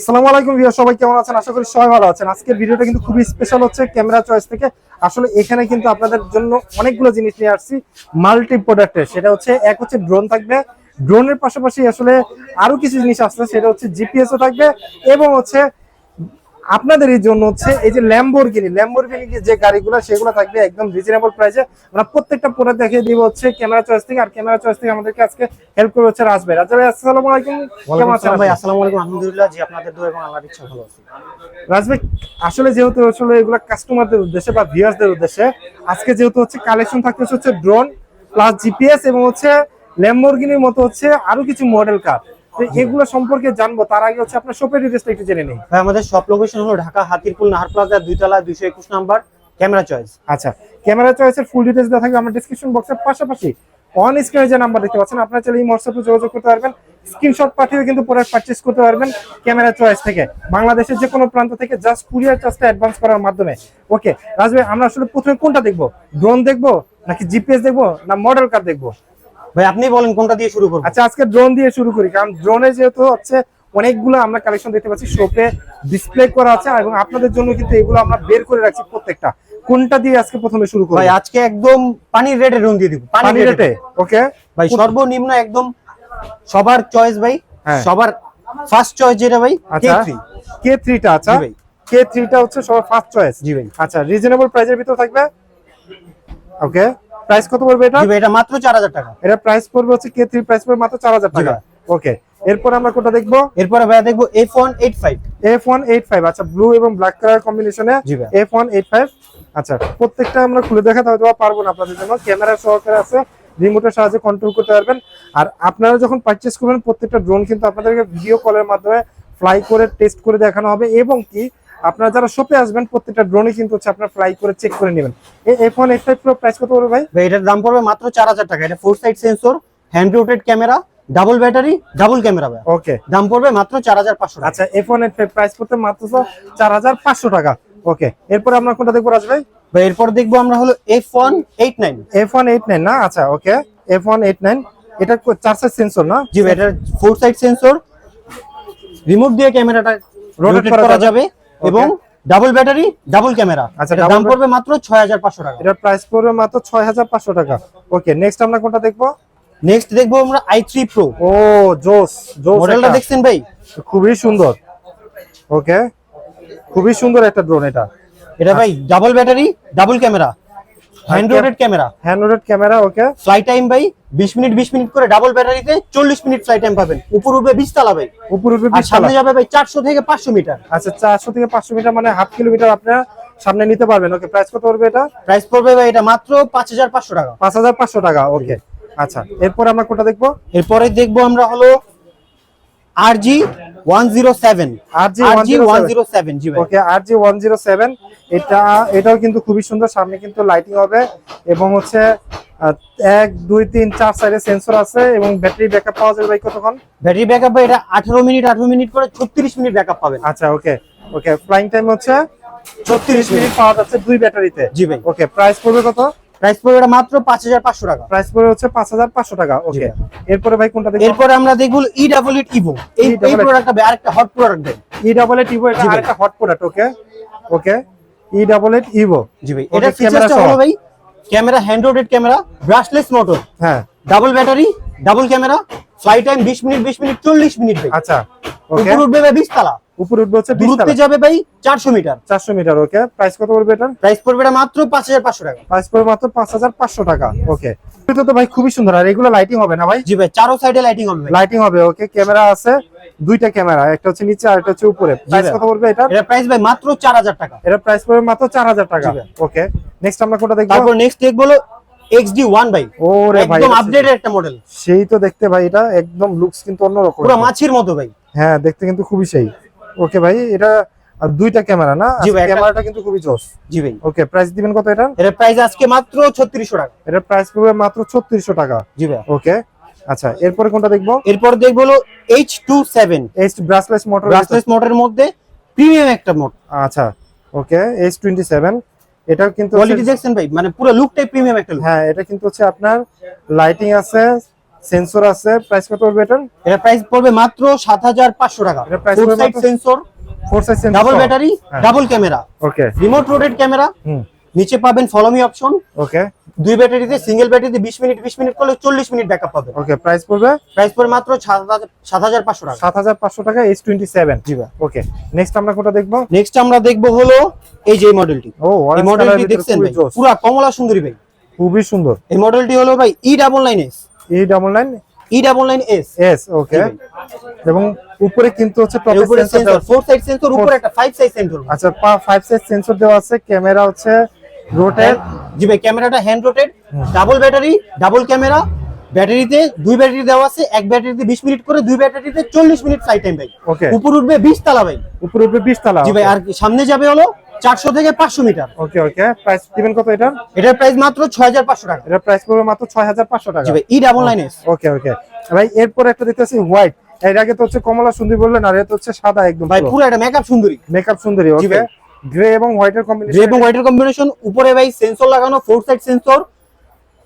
আসসালামু আলাইকুম ভিউয়ার সবাই কেমন আছেন? আশা করি সবাই ভালো আছেন। আজকের ভিডিওটা কিন্তু খুবই স্পেশাল হচ্ছে ক্যামেরা চয়েস থেকে। আসলে এখানে কিন্তু আপনাদের জন্য অনেকগুলো জিনিস নিয়ে আসছি মাল্টি প্রোডাক্টের সেটা হচ্ছে, এক হচ্ছে ড্রোন থাকবে। ড্রোনের পাশাপাশি আসলে আরও কিছু জিনিস আসছে, সেটা হচ্ছে জিপিএসও থাকবে এবং হচ্ছে আপনাদের এই জন্য হচ্ছে এই যে ল্যাম্বোরগিনি ল্যাম্বোরগিনি যে গাড়িগুলো সেগুলো থাকবে একদম রিজনেবল প্রাইসে আমরা প্রত্যেকটা প্রোডাক্ট দেখিয়ে দিব হচ্ছে ক্যামেরা চয়েস থেকে আর ক্যামেরা চয়েস থেকে আমাদেরকে আজকে হেল্প করবে হচ্ছে রাজ ভাই রাজ ভাই আসসালামু আলাইকুম। কেমন আছেন ভাই? আসসালামু আলাইকুম। আলহামদুলিল্লাহ জি আপনাদের দোয়া এবং আল্লাহর ইচ্ছা ভালো আছি। রাজ ভাই আসলে যেহেতু আসলে এগুলো কাস্টমারদের উদ্দেশ্যে বা ভিউয়ার্সদের উদ্দেশ্যে আজকে যেহেতু হচ্ছে কালেকশন থাকতেছে হচ্ছে ড্রোন প্লাস জিপিএস এবং হচ্ছে ল্যাম্বরগিনির মতো হচ্ছে আরও কিছু মডেল কার এগুলো সম্পর্কে জানব তার আগে হচ্ছে আপনার শপের ডিটেলসটা একটু জেনে নেই। ভাই আমাদের সব লোকেশন হলো ঢাকা হাতিরপুল নাহার প্লাজা দুইতলা দুইশো একুশ নাম্বার ক্যামেরা চয়েস আচ্ছা ক্যামেরা চয়েসের ফুল ডিটেলস দেওয়া থাকবে আমার ডিসক্রিপশন বক্সের পাশাপাশি। অন স্ক্রিনে যে নাম্বার দেখতে পাচ্ছেন আপনারা চাইলে এই হোয়াটসঅ্যাপে যোগাযোগ করতে পারবেন। স্ক্রিনশট পাঠিয়ে কিন্তু প্রোডাক্ট পারচেজ করতে পারবেন ক্যামেরা চয়েস থেকে। বাংলাদেশের যে কোনো প্রান্ত থেকে জাস্ট কুরিয়ার চার্জটা অ্যাডভান্স করার মাধ্যমে। ওকে রাজভাই আমরা আসলে প্রথমে কোনটা দেখব? ড্রোন দেখব নাকি জিপিএস দেখব না মডেল কার দেখব? ভাই আপনি বলেন কোনটা দিয়ে শুরু করব? আচ্ছা আজকে ড্রোন দিয়ে শুরু করি কারণ ড্রোনে যেহেতু হচ্ছে অনেকগুলো আমরা কালেকশন দেখতে পাচ্ছি শপে ডিসপ্লে করা আছে এবং আপনাদের জন্য কিন্তু এগুলো আমরা বের করে রাখছি প্রত্যেকটা। কোনটা দিয়ে আজকে প্রথমে শুরু করি ভাই আজকে একদম পানির রেটে রুম দিয়ে দিব পানির রেটে ওকে ভাই সর্বনিম্ন একদম সবার চয়েস ভাই হ্যাঁ। সবার ফার্স্ট চয়েস যেটা ভাই আচ্ছা K3 কে থ্রিটা আচ্ছা? জি ভাই। কে থ্রিটা হচ্ছে সবার ফার্স্ট চয়েস জি ভাই। আচ্ছা রিজনেবল প্রাইসের ভিতর থাকবে? ওকে প্রাইস কত পড়বে এটা? এটা মাত্র চার হাজার টাকা। এটা প্রাইস পড়বে হচ্ছে প্রাইস পড়বে মাত্র চার হাজার জি টাকা ওকে এরপর আমরা কোনটা দেখব? এরপরে ভাই দেখব F one eight five F one eight five আচ্ছা ব্লু এবং ব্ল্যাক কালার কম্বিনেশনে জি ভাই। এফ ওয়ান এইট ফাইভ আচ্ছা প্রত্যেকটা আমরা খুলে দেখাতে হয়তো পারব না আপনাদের জন্য। ক্যামেরা সহকারে আছে রিমোটের সাহায্যে কন্ট্রোল করতে পারবেন। আর আপনারা যখন পারচেস করবেন প্রত্যেকটা ড্রোন কিন্তু আপনাদেরকে ভিডিও কলের মাধ্যমে ফ্লাই করে টেস্ট করে দেখানো হবে। এবং কি আপনারা যারা শপে আসবেন প্রত্যেকটা ড্রোনই কিন্তু হচ্ছে আপনার ফ্লাই করে চেক করে নেবেন। এই F one eight five price কত পড়বে ভাই? ভাই এটার দাম পড়বে মাত্র চার হাজার টাকা। এটা four side sensor hand rotated camera double battery double camera ভাই। ওকে দাম পড়বে মাত্র চার হাজার পাঁচশো আচ্ছা এফ এইট ফাইভ প্রাইস করতে মাত্র চার হাজার পাঁচশো টাকা। ওকে এরপরে আমরা কোনটা দেখব রাজ ভাই? ভাই এরপর দেখব আমরা হলো F one eight nine F one eight nine না? আচ্ছা okay F one eight nine এটা চার সাইজ সেন্সর না? জি ভাই এটা ফোর সাইড সেন্সর রিমোট দিয়ে ক্যামেরাটা রোটেট করা যাবে। এবং ডাবল ব্যাটারি ডাবল ক্যামেরা আচ্ছা, দাম পড়বে মাত্র ছয় হাজার পাঁচশো টাকা। এটার প্রাইস পড়বে মাত্র ছয় হাজার পাঁচশো টাকা। ওকে নেক্সট আমরা কোনটা দেখব? নেক্সট দেখব আমরা আই থ্রি প্রো ও জোস জোস মডেলটা দেখছেন ভাই? খুবই সুন্দর। ওকে খুবই সুন্দর একটা ড্রোন এটা। এটা ভাই double battery double camera hand rotated camera hand rotated camera okay fly time ভাই 20 মিনিট 20 মিনিট করে ডাবল ব্যাটারিতে 40 মিনিট ফ্লাই টাইম পাবেন। উপর উঠবে 20 তালা ভাই। উপর উঠবে 20 সামনে যাবে ভাই 400 থেকে 500 মিটার। আচ্ছা 400 থেকে 500 মিটার মানে হাফ কিলোমিটার আপনারা সামনে নিতে পারবেন ওকে প্রাইস কত পড়বে এটা? প্রাইস পড়বে ভাই এটা মাত্র 5500 টাকা। 5500 টাকা ওকে আচ্ছা এরপর আমরা কোটা দেখব? এরপরে দেখব আমরা হলো আরজি 107 RG 107 জি ভাই ওকে RG এটা এটাও কিন্তু খুবই সুন্দর। সামনে কিন্তু লাইটিং হবে এবং হচ্ছে এক দুই তিন চার সাইডে সেন্সর আছে এবং ব্যাটারি ব্যাকআপ পাওয়া যাবে কতক্ষণ? ব্যাটারি ব্যাকআপ এটা 18 মিনিট 18 মিনিট করে 36 মিনিট ব্যাকআপ পাবেন। আচ্ছা ওকে ওকে ফ্লাইং টাইম হচ্ছে 36 মিনিট পাওয়া যাচ্ছে দুই ব্যাটারিতে জি ভাই। ওকে প্রাইস পড়বে কত? প্রাইস পড়বে এটা মাত্র পাঁচ হাজার পাঁচশো টাকা। প্রাইস পড়বে হচ্ছে পাঁচ হাজার পাঁচশো টাকা ওকে এরপরে ভাই কোনটা দেখব? এরপরে আমরা দেখব ই ডাবল ইট ইভো এই এই প্রোডাক্টটা ভাই আরেকটা হট প্রোডাক্ট দেয় ই ডাবল এট ইভো এটা। আরেকটা hot product okay okay E double eight Evo জি ভাই। এটা camera ফিচারটা হলো ভাই camera hand rotated camera brushless motor হ্যাঁ। Double battery double camera fly time বিশ মিনিট বিশ মিনিট চল্লিশ মিনিট ভাই। আচ্ছা ওকে উপর উঠবে ভাই বিশ তালা উপরে উঠবে হচ্ছে দূরত্বে যাবে ভাই চারশো মিটার। চারশো মিটার ওকে প্রাইস কত পড়বে এটার? প্রাইস পড়বে এটা মাত্র পাঁচ হাজার পাঁচশো টাকা। প্রাইস পড়বে মাত্র পাঁচ হাজার পাঁচশো টাকা ওকে এটা তো ভাই খুবই সুন্দর আর এগুলো লাইটিং হবে না ভাই? জি ভাই চারো সাইডে লাইটিং হবে। লাইটিং হবে ওকে ক্যামেরা আছে দুইটা ক্যামেরা একটা হচ্ছে নিচে আর একটা হচ্ছে উপরে। প্রাইস। কত পড়বে এটা এটা প্রাইস ভাই মাত্র চার হাজার টাকা। এটা প্রাইস পড়বে মাত্র চার হাজার টাকা জি ওকে নেক্সট আমরা কোনটা দেখব? তারপর নেক্সট দেখব হলো এক্সডি ওয়ান ভাই। ওরে ভাই একদম আপডেটেড একটা মডেল সেই তো দেখতে ভাই এটা একদম লুকস কিন্তু অন্যরকম। পুরো মাছির মতো ভাই। হ্যাঁ দেখতে কিন্তু খুবই সেই। ওকে ভাই এটা আর দুইটা ক্যামেরা না? ভাই, ক্যামেরাটা কিন্তু খুবই জোস জি ভাই। ওকে প্রাইস দিবেন কত এটা? এটার প্রাইস আজকে মাত্র ছত্রিশশো টাকা। এটা প্রাইস পড়বে মাত্র ছত্রিশশো টাকা। জি ভাই। ওকে আচ্ছা এরপরে কোনটা দেখব? এরপর দেখব হলো H two seven H brushless motor brushless মোটরের মধ্যে প্রিমিয়াম একটা মোট আচ্ছা ওকে এইচ টোয়েন্টি সেভেন এটাও কিন্তু কোয়ালিটি দেখছেন ভাই? মানে পুরো লুকটাই প্রিমিয়াম একটা লুক হ্যাঁ এটা কিন্তু হচ্ছে আপনার লাইটিং আছে সেন্সর আছে। প্রাইস কত পড়বে এটার? এটা প্রাইস পড়বে মাত্র সাত হাজার পাঁচশো টাকা। এটা ফোর পড়বে side sensor four size sensor double battery. Double camera okay remote rotated camera হুম। নিচে পাবেন ফলো মি অপশন ওকে দুই ব্যাটারিতে সিঙ্গেল ব্যাটারিতে বিশ মিনিট বিশ মিনিট করলে চল্লিশ মিনিট ব্যাকআপ পাবে ওকে প্রাইস পড়বে? প্রাইস পড়বে মাত্র সাত হাজার পাঁচশো টাকা। সাত হাজার পাঁচশো টাকা এইচ টোয়েন্টি সেভেন জি ভাই। ওকে নেক্সট আমরা কোনটা দেখব? নেক্সট আমরা দেখব হলো এই যে মডেলটি ও এই মডেলটি দেখছেন ভাই? পুরা কমলা সুন্দরী ভাই। খুবই সুন্দর। এই মডেলটি হলো ভাই ই ডাবল নাইন এস এই double line E double nine S S okay এবং উপরে কিন্তু হচ্ছে এর উপরে sensor sensor four side sensor উপরে একটা ফাইভ সাইড সেন্সর আচ্ছা ফাইভ সাইজ সেন্সর দেওয়া আছে ক্যামেরা হচ্ছে রোটের জি ভাই ক্যামেরাটা hand rotated double battery double camera ব্যাটারিতে দুই ব্যাটারি দেওয়া আছে এক ব্যাটারিতে বিশ মিনিট করে দুই ব্যাটারিতে চল্লিশ মিনিট ফ্লাইট টাইম ভাই। ওকে উপর উঠবে বিশ তালা ভাই। উপরে বিশ তালা জি ভাই আর সামনে যাবে হলো চারশো থেকে পাঁচশো মিটার। ওকে ওকে। প্রাইস দিবেন কত এটার? এটার প্রাইস মাত্র ছয় হাজার পাঁচশো টাকা। এটার প্রাইস পড়বে মাত্র ছয় হাজার পাঁচশো টাকা। জি ভাই E double nine S okay okay. ভাই এরপরে একটা দেখতেছি হোয়াইট এর আগে তো হচ্ছে কমলা সুন্দরী বললেন আর এটা হচ্ছে সাদা একদম ভাই পুরো একটা মেকআপ সুন্দরী। মেকআপ সুন্দরী জি ওকে। ভাই। গ্রে এবং হোয়াইটের গ্রে কম্বিনেশন এবং হোয়াইটের কম্বিনেশন উপরে ভাই সেন্সর লাগানো ফোর সাইড সেন্সর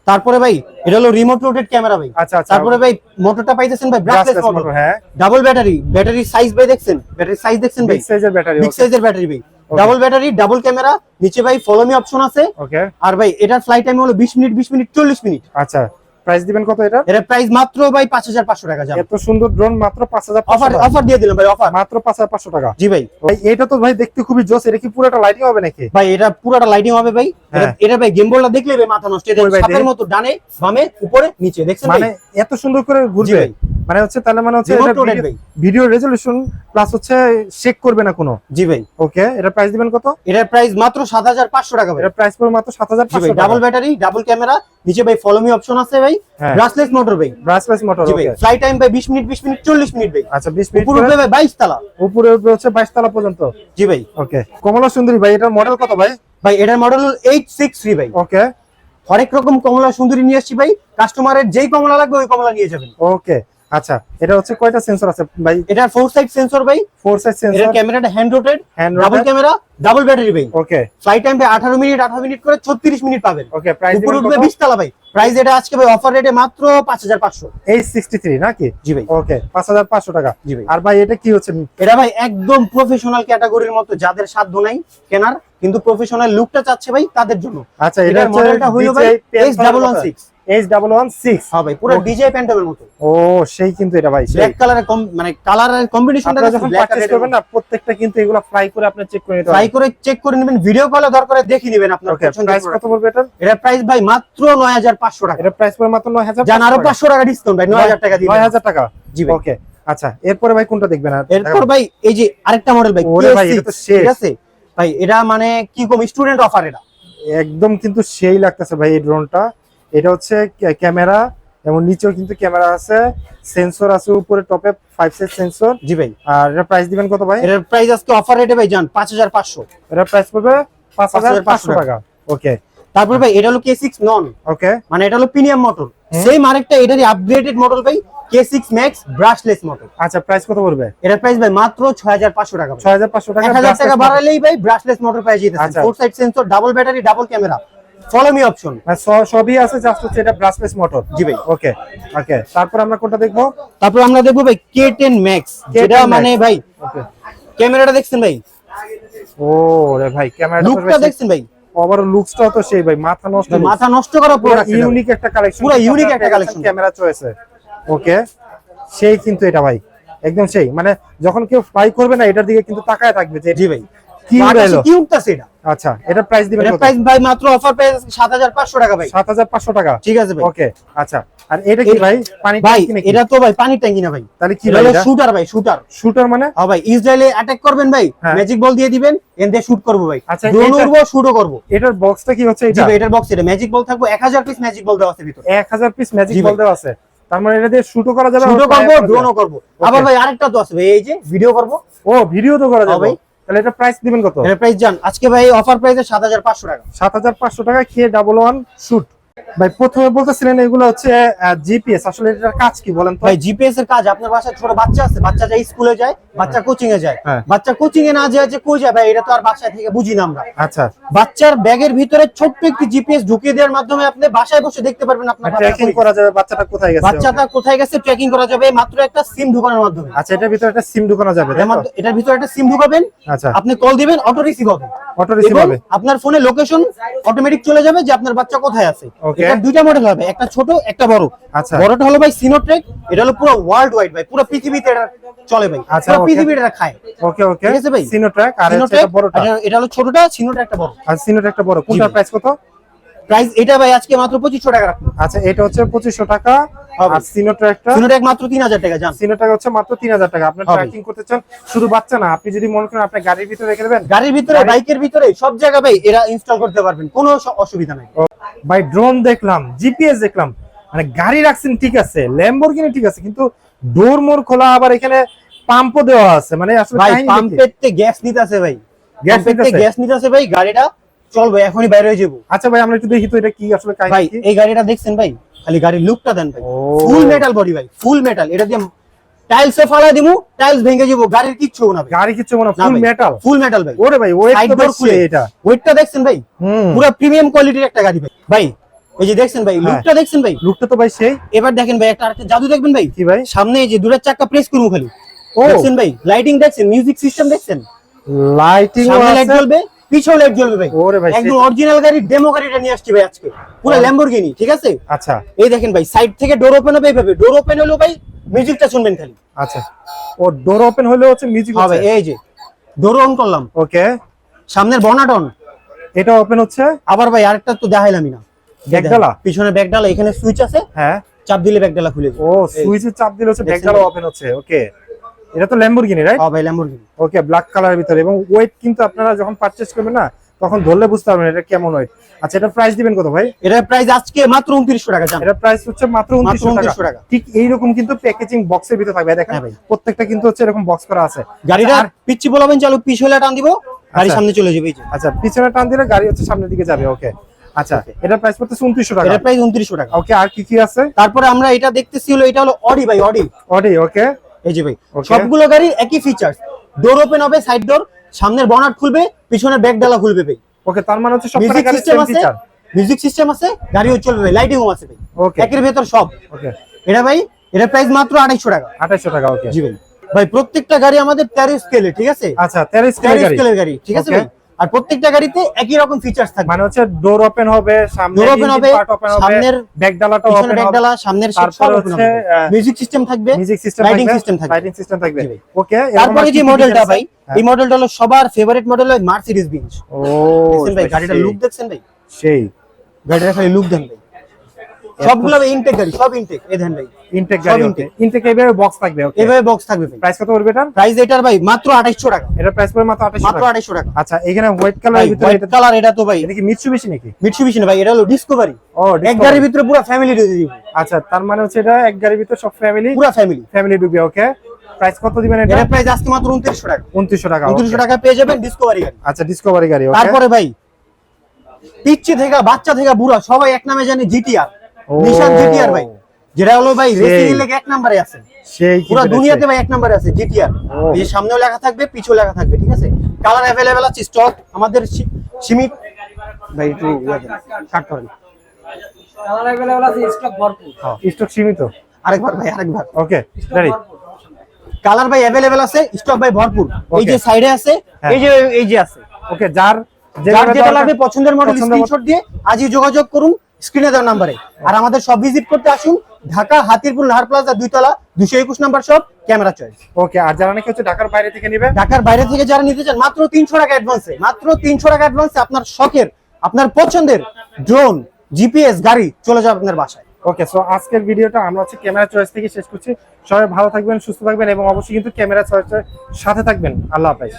তারপরে ভাই এটা হলো রিমোট রোটেড ক্যামেরা ভাই। আচ্ছা আচ্ছা। তারপরে ভাই মোটরটা পাইতেছেন ভাই ব্রাশলেস মোটর হ্যাঁ। ডাবল ব্যাটারি ব্যাটারি সাইজ ভাই দেখছেন? ব্যাটারি সাইজ দেখছেন ভাই? বিগ সাইজের ব্যাটারি বিগ সাইজের ব্যাটারি ভাই। ডাবল ব্যাটারি ডাবল ক্যামেরা নিচে ভাই ফলো মি অপশন আছে। ওকে আর ভাই এটার ফ্লাইট টাইম হলো 20 মিনিট 20 মিনিট 40 মিনিট। আচ্ছা প্রাইস দিবেন কত এটা? এর প্রাইস মাত্র ভাই 5500 টাকা যাবে। এত সুন্দর ড্রোন মাত্র পাঁচ হাজার অফার অফার দিয়ে দিলাম ভাই অফার মাত্র পাঁচ হাজার পাঁচশো টাকা। জি ভাই। ভাই এটা তো ভাই দেখতে খুবই জোস এটা কি পুরোটা লাইটিং হবে নাকি? ভাই এটা পুরোটা লাইটিং হবে ভাই। এটা- হ্যাঁ। এটা ভাই গেম বলটা দেখলে ভাই মাথা নষ্ট। এটা সাপের মতো ডানে বামে উপরে নিচে দেখছেন মানে এত সুন্দর করে ঘুরবে। মানে হচ্ছে তাহলে মানে হচ্ছে। ভিডিও রেজলিউশন প্লাস হচ্ছে শেক করবে না কোনো? জি ভাই। ওকে এটা প্রাইস দিবেন কত? এটার প্রাইস মাত্র 7500 টাকা ভাই। এটা প্রাইস পড়বে মাত্র সাত হাজার জি ভাই ডাবল ব্যাটারি ডাবল ক্যামেরা নিচে ভাই ফলো মি অপশন আছে ভাই। হ্যাঁ। ব্রাশলেস মোটর ভাই। ব্রাসলেস মোটর জি ভাই ওকে ফ্লাইট টাইম ভাই 20 মিনিট 20 মিনিট 40 মিনিট ভাই। আচ্ছা বিশ মিনিট উপর ভাই 22 তালা। উপরে উঠবে হচ্ছে বাইশ তলা পর্যন্ত? জি ভাই। ওকে কমলা সুন্দরী ভাই এটার মডেল কত ভাই? ভাই এটার মডেল হলো 863 ভাই। ওকে হরেক রকম কমলা সুন্দরী নিয়ে আসছি ভাই। কাস্টমারের যেই কমলা লাগবে ওই কমলা নিয়ে যাবেন। ওকে আচ্ছা এটা হচ্ছে কয়টা সেন্সর আছে? ভাই এটা ফোর সাইড সেন্সর ভাই। ফোর এটার সেন্সর ক্যামেরাটা hand rotated hand double camera double battery ভাই। ওকে ফ্লাইট টাইম ভাই 18 মিনিট 18 মিনিট করে 36 মিনিট পাবেন। ওকে প্রাইস উপর উঠবে 20 তালা ভাই। প্রাইস এটা আজকে ভাই অফার রেটে মাত্র 5500 এইচ সিক্সটি থ্রি নাকি? জি ভাই। ওকে পাঁচ হাজার পাঁচশো টাকা। জি ভাই। আর ভাই এটা কি হচ্ছে? এটা ভাই একদম প্রফেশনাল ক্যাটাগরির মতো যাদের সাধ্য নাই কেনার কিন্তু প্রফেশনাল লুকটা চাচ্ছে ভাই তাদের জন্য। আচ্ছা এটা মডেলটা হইল ভাই H double one six H double one six পুরো ডিজে মতো। ও সেই কিন্তু এটা ভাই সেই। ব্ল্যাক কালারের মানে কালারের কম্বিনেশনটা আপনারা যখন পারচেজ করবেন না প্রত্যেকটা কিন্তু এগুলো ফ্রাই করে আপনি চেক করে নিতে ট্রাই করে চেক করে নেবেন ভিডিও কলে দরকার দেখে নেবেন আপনার ওকে প্রাইস কত পড়বে এটার এটা প্রাইস ভাই মাত্র 9500 টাকা। এটা প্রাইস পড়বে মাত্র 9000 জান আরও 500 টাকা ডিসকাউন্ট ভাই 9000 টাকা দিবেন 9000 টাকা? জি ওকে আচ্ছা এরপরে ভাই কোনটা দেখবেন? এরপর ভাই এই যে আরেকটা মডেল ভাই। ঠিক আছে? ভাই এটা মানে কি কম স্টুডেন্ট অফার এটা। একদম কিন্তু সেই লাগতেছে ভাই এই ড্রোনটা এটা হচ্ছে ক্যামেরা এবং নিচেও কিন্তু ক্যামেরা আছে। সেন্সর আছে উপরে টপে ফাইভ সাইজ সেন্সর জি ভাই। আর এটা প্রাইস দিবেন কত ভাই? এটার প্রাইস আজকে অফার রেটে ভাই জান 5500 এটা প্রাইস পড়বে পাঁচ হাজার 5500 পাঁচশো টাকা। ওকে তারপর ভাই এটা হলো K6 নন ওকে মানে এটা হলো প্রিমিয়াম মোটর হুম। সেম আরেকটা এটারই আপগ্রেডেড মডেল ভাই K6 ম্যাক্স ব্রাশলেস মোটর আচ্ছা প্রাইস কত পড়বে? এটার প্রাইস ভাই মাত্র 6500 টাকা ভাই। ছয় হাজার পাঁচশো টাকা 1000 টাকা বাড়ালেই ভাই ব্রাশলেস মোটর পেয়ে যেতেছেন। আচ্ছা। Four side sensor double battery double camera follow me option সবই আছে জাস্ট হচ্ছে এটা ব্রাসলেস মোটর জি ভাই। ওকে ওকে তারপর আমরা কোনটা দেখব? তারপর আমরা দেখব ভাই K10 Max যেটা Max। মানে ভাই ওকে ক্যামেরাটা দেখছেন ভাই? ও রে ভাই ক্যামেরাটা লুকটা দেখছেন ভাই? ওভার লুকসটাও তো সেই ভাই মাথা নষ্ট মাথা নষ্ট করা পুরো প্রোডাক্ট ইউনিক একটা কালেকশন পুরো unique একটা collection। ক্যামেরা চয়েছে ওকে সেই কিন্তু এটা ভাই একদম সেই। মানে যখন কেউ ফ্লাই করবে না এটার দিকে কিন্তু তাকায় থাকবে যে জি ভাই। এটা। আচ্ছা এটা প্রাইস দিবেন এটার প্রাইস ভাই মাত্র অফার প্রাইস 7500 টাকা ভাই। 7500 টাকা? ঠিক আছে ভাই। ওকে আচ্ছা। আর এটা কি ভাই? পানি ভাই ট্যাঙ্কি নাকি? এটা তো ভাই ট্যাঙ্কি না ভাই। তাহলে কি ভাই শুটার ভাই শুটার শুটার মানে? হ্যাঁ ভাই ইসরায়েলে অ্যাটাক করবেন ভাই। ম্যাজিক বল দিয়ে দিবেন এন দিয়ে শুট করব ভাই। আচ্ছা, ড্রোন এটা- উড়বো শুটও করব। এটার বক্সটা কি হচ্ছে এটা? এটার বক্স এটা ম্যাজিক বল থাকব 1000 পিস ম্যাজিক বল দেওয়া আছে ভিতরে। 1000 পিস ম্যাজিক জি বল দেওয়া আছে। তার মানে এটা দিয়ে শুটও করা যাবে শুটও আবার করব ড্রোনও যাবে। করব। আবার ভাই আরেকটা তো আছে ভাই এই যে ভিডিও করব। ও ভিডিও তো করা হ্যাঁ যাবে। ভাই। তাহলে এটা প্রাইস দিবেন কত? এটা প্রাইস জান। আজকে ভাই অফার প্রাইসে 7500 টাকা। 7500 টাকা খেয়ে ডাবল ওয়ান শুট ভাই প্রথমে বলতেছিলেন এগুলো হচ্ছে জিপিএস আসলে এটার কাজ কি বলেন তো? ভাই জিপিএস এর কাজ আপনার বাসায় ছোট বাচ্চা আছে বাচ্চা যায় স্কুলে যায় বাচ্চা কোচিং এ যায়। হ্যাঁ। বাচ্চা কোচিং এ না যায় যে কই যায় ভাই এটা তো আর বাসায় থেকে বুঝি না আমরা। আচ্ছা। বাচ্চার ব্যাগের ভিতরে ছোট্ট একটি জিপিএস ঢুকিয়ে দেওয়ার মাধ্যমে আপনি বাসায় বসে দেখতে পারবেন আপনার ট্র্যাকিং করা যাবে বাচ্চাটা কোথায় গেছে? বাচ্চাটা কোথায় গেছে ট্র্যাকিং করা যাবে মাত্র একটা সিম ঢুকানোর মাধ্যমে। আচ্ছা এটার ভিতরে একটা সিম ঢুকানো যাবে এটার? ভিতরে একটা সিম ঢুকাবেন আচ্ছা। আপনি কল দিবেন অটো রিসিভ হবে। অটো রিসিভ হবে। আপনার ফোনে লোকেশন অটোমেটিক চলে যাবে যে আপনার বাচ্চা কোথায় আছে. এটা দুইটা মডেল হবে একটা ছোট একটা বড়। আচ্ছা। বড়টা হলো ভাই সিনোট্রেক এটা হলো পুরো ওয়ার্ল্ড ওয়াইড ভাই পুরো পৃথিবীতে এটা চলে ভাই। আচ্ছা. পৃথিবীতে এটা খায়। ওকে ওকে। ঠিক আছে ভাই? সিনোট্রেক আর এটা বড়টা। এটা- হলো ছোটটা সিনোট্রেক একটা বড়। আর সিনোট্রেক একটা বড়। কোনটার প্রাইস কত? প্রাইস এটা ভাই আজকে মাত্র পঁচিশশো টাকা রাখুন আচ্ছা এটা হচ্ছে পঁচিশশো টাকা। হবে। আর সিনো ট্র্যাকটা সিনোট্রেক মাত্র তিন হাজার টাকা জান। সিনো ট্র্যাক হচ্ছে মাত্র তিন হাজার টাকা। আপনি ট্র্যাকিং করতে চান শুধু বাচ্চা না আপনি যদি মনে করেন আপনার গাড়ির ভিতরে রেখে দেবেন গাড়ির ভিতরে বাইকের ভিতরে সব জায়গায় ভাই এরা ইনস্টল করতে পারবেন কোনো অসুবিধা নাই। ভাই ড্রোন দেখলাম জিপিএস দেখলাম। মানে গাড়ি রাখছেন ঠিক আছে ল্যাম্বরগিনি ঠিক আছে কিন্তু ডোর মোর খোলা আবার এখানে পাম্পও দেওয়া আছে। মানে আসলে ভাই? পাম্পেতে গ্যাস নিতেছে ভাই। গ্যাস নিতেছে? গ্যাস নিতেছে ভাই গাড়িটা চলবে এখনই বাইরে হয়ে যাব। আচ্ছা ভাই আমরা একটু দেখি তো এটা কি আসলে ভাই কাহিনী? এই গাড়িটা দেখছেন ভাই? খালি গাড়ির লুকটা দেন ভাই। ফুল মেটাল বডি ভাই ফুল মেটাল এটা দিয়ে টাইলস এ ফালা দিমু টাইলস ভেঙে যাব গাড়ির কিচ্ছু হবে না গাড়ি কিছু মনে ফুল মেটাল ফুল মেটাল ভাই ওরে ভাই ওয়েট তো খুলে। এটা। ওয়েটটা দেখছেন ভাই? পুরো প্রিমিয়াম কোয়ালিটির একটা গাড়ি ভাই। ভাই এই যে দেখছেন ভাই হ্যাঁ। লুকটা দেখছেন ভাই? লুকটা তো ভাই সেই। এবার দেখেন ভাই একটা আরেকটা জাদু দেখবেন ভাই? কি ভাই? সামনে এই যে দুটার চাক্কা প্রেস করব খালি। ও। দেখছেন ভাই? লাইটিং দেখছেন? মিউজিক সিস্টেম দেখছেন? লাইটিং সামনে লাইট জ্বলবে। পিছনে লাইট জ্বলবে ভাই ওরে ভাই, একদম অরিজিনাল গাড়ি ডেমো গাড়িটা নিয়ে আসছি ভাই আজকে। পুরো। ল্যাম্বরগিনি ঠিক আছে? আচ্ছা। এই দেখেন ভাই সাইড থেকে ডোর ওপেন হবে এইভাবে। ডোর ওপেন হলো ভাই মিউজিকটা শুনবেন খালি। আচ্ছা। ও ডোর ওপেন হলে হচ্ছে মিউজিক হবে এই যে। ডোর অন করলাম। ওকে। সামনের বনাট অন এটা ওপেন হচ্ছে? আবার ভাই আরেকটা তো দেখাইলামই না। ব্যাকডালা? পিছনে ব্যাকডালা এখানে সুইচ আছে। হ্যাঁ। চাপ দিলে ব্যাকডালা খুলে ও সুইচে চাপ দিলে হচ্ছে ব্যাকডালা ওপেন হচ্ছে ওকে। এটা তো ল্যাম্বরগিনি রাইট হ্যাঁ ভাই ল্যাম্বরগিনি ওকে ব্ল্যাক কালারের ভিতরে। এবং ওয়েট কিন্তু আপনারা যখন পারচেজ করবেন না তখন ধরলে বুঝতে পারবেন এটা কেমন ওয়েট আচ্ছা এটা প্রাইস দিবেন কত ভাই? এটা প্রাইস আজকে মাত্র উনত্রিশশো টাকা জান। এটা প্রাইস হচ্ছে মাত্র 2900 টাকা। ঠিক এই রকম কিন্তু প্যাকেজিং বক্সের ভিতরে থাকবে। দেখেন হ্যাঁ ভাই। প্রত্যেকটা কিন্তু হচ্ছে এরকম বক্স করা আছে। গাড়িটা আর- পিচ্ছি বলাবেন চালু পিছলে টান দিব গাড়ি আচ্ছা। সামনে চলে যাবে এই যে। আচ্ছা পিছনে টান দিলে গাড়ি হচ্ছে সামনের দিকে যাবে ওকে আচ্ছা এটা প্রাইস পড়তেছে উনত্রিশশো টাকা। এটার প্রাইস উনত্রিশশো টাকা। ওকে আর কি কি আছে? তারপরে আমরা এটা দেখতেছি হলো এটা হলো অডি ভাই অডি অডি ওকে এই যে ভাই সবগুলো গাড়ির একই ফিচার ডোর ওপেন হবে সাইড ডোর সামনের বনাট খুলবে পিছনের ব্যাক ডালা খুলবে ভাই। ওকে তার মানে হচ্ছে সবকটা মিউজিক সিস্টেম আছে মিউজিক সিস্টেম আছে গাড়িও চলবে ভাই লাইটিংও আছে ভাই। ওকে একের ভেতর সব। ওকে এটা ভাই এটার প্রাইস মাত্র আড়াইশো টাকা। 2800 টাকা ওকে জি ভাই। ভাই প্রত্যেকটা গাড়ি আমাদের তেরো স্কেলে ঠিক আছে? আচ্ছা 13 স্কেলের তেরো গাড়ি। স্কেলের গাড়ি ঠিক আছে ভাই? আর প্রত্যেকটা গাড়িতে একই রকম ফিচার্স থাকবে। মানে হচ্ছে ডোর ওপেন হবে সামনে ডোর ওপেন হবে সামনের ব্যাক ডালাটা পিছনে ওপেন ব্যাক হবে ডালা সামনের সব হচ্ছে, আহ, মিউজিক সিস্টেম থাকবে মিউজিক সিস্টেম লাইটিং সিস্টেম থাকবে। লাইটিং সিস্টেম থাকবে। ওকে তারপরে যে মডেলটা ভাই হ্যাঁ। এই মডেলটা হলো সবার ফেভারিট মডেল হয় মার্সিডিজ বেঞ্জ ও ভাই গাড়িটার লুক দেখছেন ভাই? সেই। গাড়িটার খালি লুক দেন ভাই। সবগুলো ইনটেক গাড়ি সব ইনটেক এ দেন ভাই ইনটেক গাড়ি intake। ইনটেক এইভাবে বক্স থাকবে ওকে এভাবে বক্স থাকবে ভাই। প্রাইস কত পড়বে এটার? প্রাইস এটার ভাই মাত্র 2800 টাকা। এটা প্রাইস পড়বে মাত্র 2800 মাত্র টাকা। 2800 টাকা। আচ্ছা এখানে হোয়াইট কালারের ভাই ভিতরে হোয়াইট এটা কালার এটা তো ভাই। এটা কি মিৎসুবিশি নাকি? মিটসুবিশি না ভাই এটা হলো ডিসকভারি ও এক গাড়ির ভিতরে পুরো ফ্যামিলি ঢুকে দিব। আচ্ছা তার মানে হচ্ছে এটা এক গাড়ির ভিতরে সব ফ্যামিলি পুরো ফ্যামিলি ফ্যামিলি ঢুকবে ওকে প্রাইস কত দিবেন এটা? এটার প্রাইস আজকে মাত্র 2900 টাকা। 2900 টাকা 2900 টাকা পেয়ে যাবেন ডিসকভারি গাড়ি। আচ্ছা ডিসকভারি গাড়ি ওকে তারপরে ভাই পিচ্ছি থেকে বাচ্চা থেকে বুড়া সবাই এক নামে জানে জিটিআর। নিশান জিটিআর ভাই। যেটা হলো ভাই রেসিং লেগে এক নম্বরে আছে। সেই পুরো দুনিয়াতে ভাই এক নম্বরে আছে জিটিআর এই সামনেও লেখা থাকবে পিছু লেখা থাকবে ঠিক আছে? কালার অ্যাভেলেবেল আছে স্টক আমাদের সীমিত। ভাই একটু কাট করেন কালার অ্যাভেলেবল আছে স্টক ভরপুর। স্টক সীমিত? আরেকবার ভাই আরেকবার। ওকে রেডি কালার ভাই অ্যাভেলেবেল আছে স্টক ভাই ভরপুর। এই যে সাইডে আছে হ্যাঁ। এই যে এই যে আছে। ওকে যার যার যেটা লাগবে পছন্দের মডেল স্ক্রিনশট দিয়ে আজই যোগাযোগ করুন। স্ক্রিনে দেওয়া নাম্বারে আর আমাদের সব ভিজিট করতে আসুন ঢাকা হাতিরপুর নাহার প্লাজা দুইতলা দুশো একুশ নাম্বার সব ক্যামেরা চয়েস ওকে আর যারা নাকি হচ্ছে ঢাকার বাইরে থেকে নেবে ঢাকার বাইরে থেকে যারা নিতে চান মাত্র তিনশো টাকা অ্যাডভান্সে মাত্র তিনশো টাকা অ্যাডভান্সে আপনার শখের আপনার পছন্দের ড্রোন জিপিএস গাড়ি চলে যাবে আপনার বাসায়। ওকে সো আজকের ভিডিওটা আমরা হচ্ছে ক্যামেরা চয়েস থেকে শেষ করছি। সবাই ভালো থাকবেন সুস্থ থাকবেন এবং অবশ্যই কিন্তু ক্যামেরা চয়েসের সাথে থাকবেন। আল্লাহ হাফেজ।